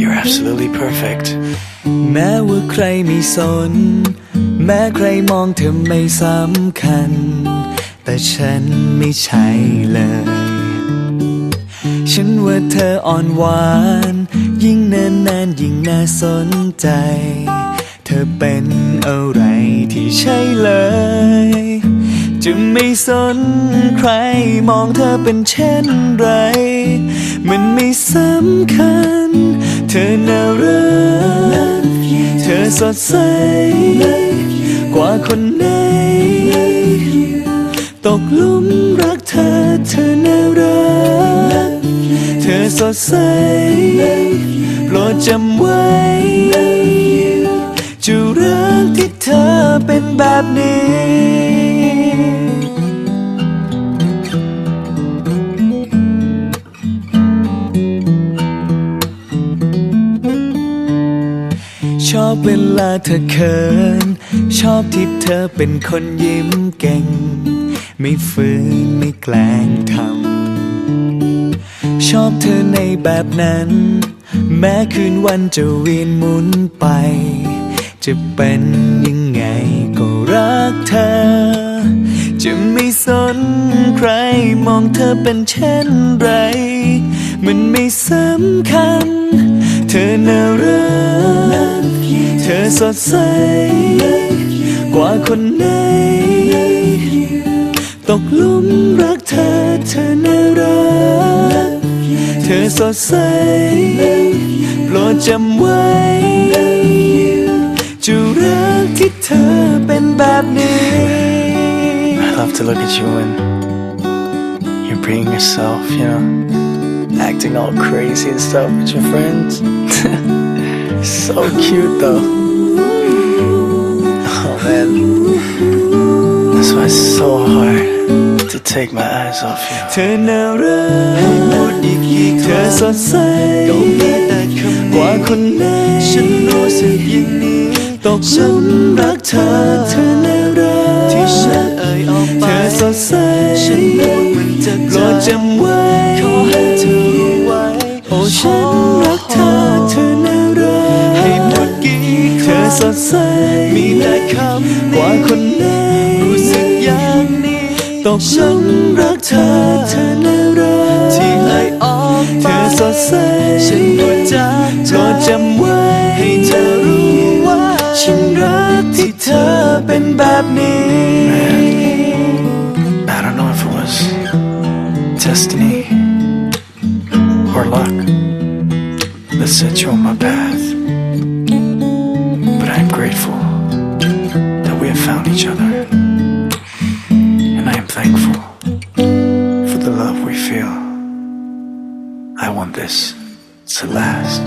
you're absolutely perfect. แม้ว่าใครไม่สน แม้ใครมองเธอไม่สำคัญ แต่ฉันไม่ใช่เลย ฉันว่าเธออ่อนหวาน ยิ่งนานนานยิ่งน่าสนใจ เธอเป็นอะไรที่ใช่เลย จะไม่สนใครมองเธอเป็นเช่นไร มันไม่สำคัญ เธอน่ารัก เธอสดใส กว่าคนไหน ตกลุมรักเธอ เธอน่ารัก เธอสดใส โปรดจำไว้ จะรักที่เธอเป็นแบบนี้ ชอบเวลาเธอเขิน ชอบที่เธอเป็นคนยิ้มเก่ง ไม่ฝืนไม่แกล้งทำ ชอบเธอในแบบนั้น แม้คืนวันจะเวียนหมุนไป จะเป็นยังไงก็รักเธอ จะไม่สนใครมองเธอเป็นเช่นไร มันไม่สำคัญ เธอน่ารัก สดใส กว่าคนไหน ตกลุมรักเธอเธอน่ารัก เธอสดใส โปรดจำไว้ จะรักที่เธอเป็นแบบนี้ I love to look at you when you're being yourself, you know, acting all crazy and stuff with your friends. so cute, though. Oh man, that's why it's so hard to take my eyes off you. เธอน่ารักให้หมดอีกกี่เธอสดใสก็มีแต่คำนี้กว่าคนไหนฉันรู้สึกอย่างนี้ตกหลุมรักเธอเธอน่ารักที่ฉันเอ่ยออกไปเธอสดใสฉันพูดมันจะโปรดจำไว้ สดใส มีแต่คำกว่าคนไหนรู้สึกอย่างนี้ตกหลุมรักเธอเธอน่ารักที่ไอออกเธอสดใส ฉันพูดจากเธอจำไว้ให้เธอรู้ว่า ฉันรักที่เธอเป็นแบบนี้ I don't know if it was destiny or luck that set you on my path, found each other, and I am thankful for the love we feel. I want this to last.